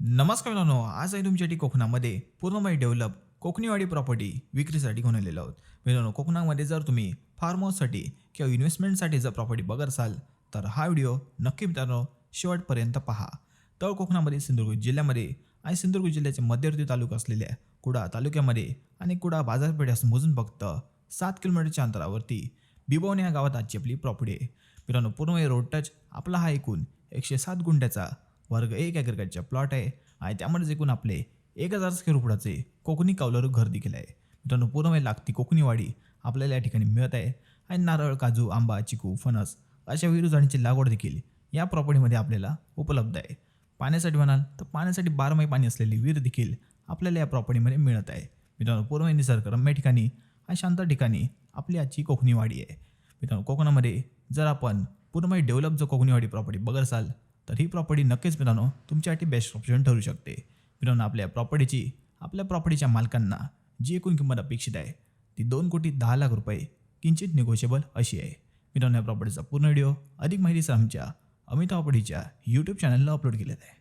नमस्कार मित्रांनो आज आहे तुमच्यासाठी कोकणामध्ये पूर्णमय डेव्हलप कोकणीवाडी प्रॉपर्टी विक्रीसाठी घेऊन आलेलो आहोत. मित्रांनो कोकणामध्ये जर तुम्ही फार्म हाऊससाठी किंवा इन्व्हेस्टमेंटसाठी जर प्रॉपर्टी बघत असाल तर हा व्हिडिओ नक्की मित्रांनो शेवटपर्यंत पहा. तळ कोकणामध्ये सिंधुदुर्ग जिल्ह्यामध्ये आणि सिंधुदुर्ग जिल्ह्याचे मध्यवर्ती तालुका असलेल्या कुडा तालुक्यामध्ये आणि कुडा बाजारपेठेस मोजून फक्त सात किलोमीटरच्या अंतरावरती बिबवणे या गावात आजची आपली प्रॉपर्टी आहे. मित्रांनो पूर्ण रोड टच आपला हा एकूण एकशे सात गुंठ्याचा वर्ग एक ॲग्रिकल्चर प्लॉट आहे आणि त्यामध्येच एकूण आपले एक हजार स्क्वेअर फुटाचे कोकणी कौलर घर देखील आहे. मित्रांनो पूर्ण लागती कोकणी वाडी आपल्याला या ठिकाणी मिळत आहे. आणि नारळ काजू आंबा चिकू फणस अशा विविध झाडांची लागवड देखील या प्रॉपर्टीमध्ये आपल्याला उपलब्ध आहे. पाण्यासाठी म्हणाल तर पाण्यासाठी बारमाही पाणी असलेली विहीर देखील आपल्याला या प्रॉपर्टीमध्ये मिळत आहे. मित्रांनो पूर्व निसर्गरम्य ठिकाणी आणि शांत ठिकाणी आपली आजची कोकणी वाडी आहे. मित्रांनो कोकणामध्ये जर आपण पूर्णपणे डेव्हलप जर कोकणीवाडी प्रॉपर्टी बघत असाल तर ही प्रॉपर्टी नक्कीच मित्रांनो तुमच्यासाठी बेस्ट ऑप्शन ठरू शकते. मित्रांनो आपल्या प्रॉपर्टीची आपल्या प्रॉपर्टीच्या मालकांना जी एकूण किंमत अपेक्षित आहे ती दोन कोटी दहा लाख रुपये किंचित निगोशिएबल अशी आहे. मित्रांनो या प्रॉपर्टीचा पूर्ण व्हिडिओ अधिक माहितीसह आमच्या अमिता प्रॉपर्टीच्या यूट्यूब चॅनलला अपलोड केलेला आहे.